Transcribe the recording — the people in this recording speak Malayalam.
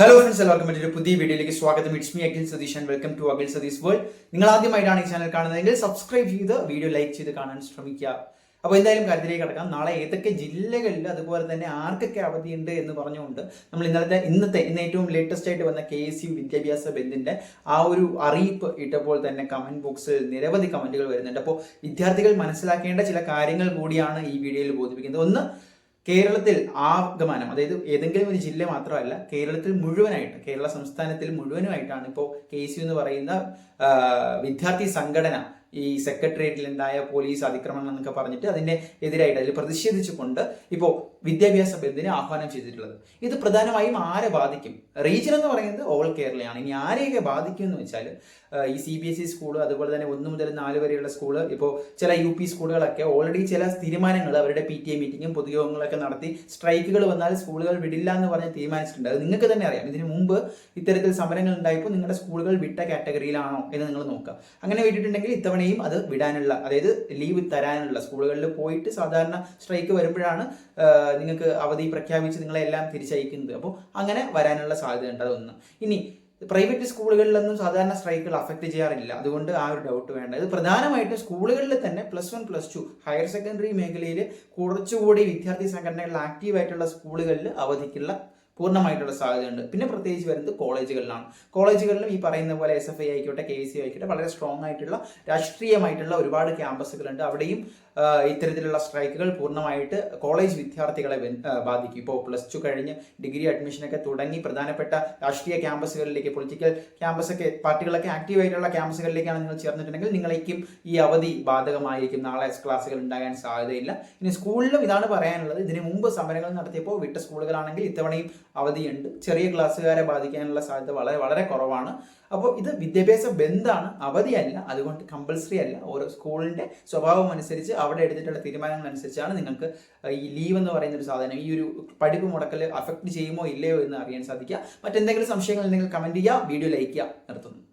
ഹലോ ഫ്രണ്ട്സ് എല്ലാവർക്കും മറ്റൊരു പുതിയ വീഡിയോയിലേക്ക് സ്വാഗതം. It's me Akhil Satheesh and welcome to Akhil Satheesh world നിങ്ങൾ ആദ്യമായിട്ടാണ് ഈ ചാനൽ കാണുന്നതെങ്കിൽ സബ്സ്ക്രൈബ് ചെയ്ത് വീഡിയോ ലൈക്ക് ചെയ്ത് കാണാൻ ശ്രമിക്കുക. അപ്പോൾ എന്തായാലും കാര്യത്തിലേക്ക് കിടക്കാം. നാളെ ഏതൊക്കെ ജില്ലകളിൽ അതുപോലെ തന്നെ ആർക്കൊക്കെ അവധിയുണ്ട് എന്ന് പറഞ്ഞുകൊണ്ട് നമ്മൾ ഇന്നലത്തെ ഇന്നത്തെ ഇന്ന് ഏറ്റവും ലേറ്റസ്റ്റ് ആയിട്ട് വന്ന കെ എസ് യു വിദ്യാഭ്യാസ ബന്ദിന്റെ ആ ഒരു അറിയിപ്പ് ഇട്ടപ്പോൾ തന്നെ കമന്റ് ബോക്സിൽ നിരവധി കമന്റുകൾ വരുന്നുണ്ട്. അപ്പോൾ വിദ്യാർത്ഥികൾ മനസ്സിലാക്കേണ്ട ചില കാര്യങ്ങൾ കൂടിയാണ് ഈ വീഡിയോയിൽ ബോധിപ്പിക്കുന്നത്. ഒന്ന് കേരളത്തിൽ ആഗമനം അതായത് ഏതെങ്കിലും ഒരു ജില്ല മാത്രമല്ല കേരളത്തിൽ മുഴുവനായിട്ട് കേരള സംസ്ഥാനത്തിൽ മുഴുവനുമായിട്ടാണ് ഇപ്പോൾ കെ സി എന്ന് പറയുന്ന വിദ്യാർത്ഥി സംഘടന ഈ സെക്രട്ടേറിയറ്റിൽ ഉണ്ടായ പോലീസ് അതിക്രമണം എന്നൊക്കെ പറഞ്ഞിട്ട് അതിന്റെ എതിരായിട്ട് അതിൽ പ്രതിഷേധിച്ചുകൊണ്ട് ഇപ്പോൾ വിദ്യാഭ്യാസ ബന്ദിനെ ആഹ്വാനം ചെയ്തിട്ടുള്ളത്. ഇത് പ്രധാനമായും ആരെ ബാധിക്കും? റീജിയൻ എന്ന് പറയുന്നത് ഓൾ കേരളയാണ്. ഇനി ആരെയൊക്കെ ബാധിക്കും എന്ന് വെച്ചാൽ ഈ സി ബി എസ് ഇ അതുപോലെ തന്നെ ഒന്ന് മുതൽ നാല് വരെയുള്ള സ്കൂൾ ഇപ്പോൾ ചില യു പി സ്കൂളുകളൊക്കെ ഓൾറെഡി ചില തീരുമാനങ്ങൾ അവരുടെ പി ടി എ മീറ്റിങ്ങും പൊതുയോഗങ്ങളൊക്കെ നടത്തി സ്ട്രൈക്കുകൾ വന്നാൽ സ്കൂളുകൾ വിടില്ല എന്ന് പറഞ്ഞ് തീരുമാനിച്ചിട്ടുണ്ട്. അത് നിങ്ങൾക്ക് തന്നെ അറിയാം. ഇതിനു മുമ്പ് ഇത്തരത്തിൽ സമരങ്ങൾ ഉണ്ടായപ്പോൾ നിങ്ങളുടെ സ്കൂളുകൾ വിട്ട കാറ്റഗറിയിലാണോ എന്ന് നിങ്ങൾ നോക്കുക. അങ്ങനെ വിട്ടിട്ടുണ്ടെങ്കിൽ ഇത്തവണയും അത് വിടാനുള്ള അതായത് ലീവ് തരാനുള്ള സ്കൂളുകളിൽ പോയിട്ട് സാധാരണ സ്ട്രൈക്ക് വരുമ്പോഴാണ് നിങ്ങൾക്ക് അവധി പ്രഖ്യാപിച്ച് നിങ്ങളെല്ലാം തിരിച്ചയക്കുന്നത്. അപ്പോൾ അങ്ങനെ വരാനുള്ള സാധ്യത ഉണ്ട് അതൊന്ന്. ഇനി പ്രൈവറ്റ് സ്കൂളുകളിലൊന്നും സാധാരണ സ്ട്രൈക്കുകൾ അഫക്റ്റ് ചെയ്യാറില്ല. അതുകൊണ്ട് ആ ഒരു ഡൗട്ട് വേണ്ട. ഇത് പ്രധാനമായിട്ടും സ്കൂളുകളിൽ തന്നെ plus one plus two higher secondary മേഖലയിൽ കുറച്ചുകൂടി വിദ്യാർത്ഥി സംഘടനകളിൽ ആക്റ്റീവായിട്ടുള്ള സ്കൂളുകളിൽ അവധിക്കുള്ള പൂർണമായിട്ടുള്ള സാധ്യതയുണ്ട്. പിന്നെ പ്രത്യേകിച്ച് വരുന്നത് കോളേജുകളിലാണ്. കോളേജുകളിലും ഈ പറയുന്ന പോലെ എസ് എഫ് ഐ ആയിക്കോട്ടെ കെ സി ആയിക്കോട്ടെ വളരെ സ്ട്രോങ് ആയിട്ടുള്ള രാഷ്ട്രീയമായിട്ടുള്ള ഒരുപാട് ക്യാമ്പസുകളുണ്ട് അവിടെയും ഇത്തരത്തിലുള്ള സ്ട്രൈക്കുകൾ പൂർണമായിട്ട് കോളേജ് വിദ്യാർത്ഥികളെ ബാധിക്കും. ഇപ്പോൾ പ്ലസ് ടു കഴിഞ്ഞ് ഡിഗ്രി അഡ്മിഷനൊക്കെ തുടങ്ങി പ്രധാനപ്പെട്ട രാഷ്ട്രീയ ക്യാമ്പസുകളിലേക്ക് പൊളിറ്റിക്കൽ ക്യാമ്പസൊക്കെ പാർട്ടികളൊക്കെ ആക്റ്റീവായിട്ടുള്ള ക്യാമ്പസുകളിലേക്കാണ് നിങ്ങൾ ചേർന്നിട്ടുണ്ടെങ്കിൽ നിങ്ങളേക്കും ഈ അവധി ബാധകമായിരിക്കും. നാളെ ക്ലാസ്സുകൾ ഉണ്ടാകാൻ സാധ്യതയില്ല. ഇനി സ്കൂളിലും ഇതാണ് പറയാനുള്ളത്. ഇതിനു മുമ്പ് സമരങ്ങൾ നടത്തിയപ്പോൾ വിട്ട സ്കൂളുകളാണെങ്കിൽ ഇത്തവണയും അവധിയുണ്ട്. ചെറിയ ക്ലാസ്സുകാരെ ബാധിക്കാനുള്ള സാധ്യത വളരെ വളരെ കുറവാണ്. അപ്പോൾ ഇത് വിദ്യാഭ്യാസ ബന്ധാണ്. അവധിയല്ല അതുകൊണ്ട് കമ്പൽസറി അല്ല. ഓരോ സ്കൂളിന്റെ സ്വഭാവം അനുസരിച്ച് അവിടെ എടുത്തിട്ടുള്ള തീരുമാനങ്ങൾ അനുസരിച്ചാണ് നിങ്ങൾക്ക് ഈ ലീവ് എന്ന് പറയുന്ന ഒരു സാധനം ഈ ഒരു പഠിപ്പ് മുടക്കൽ അഫക്റ്റ് ചെയ്യുമോ ഇല്ലയോ എന്ന് അറിയാൻ സാധിക്കുക. മറ്റെന്തെങ്കിലും സംശയങ്ങൾ ഉണ്ടെങ്കിൽ കമന്റ് ചെയ്യുക വീഡിയോ ലൈക്ക് ചെയ്യുക. നിർത്തുന്നു.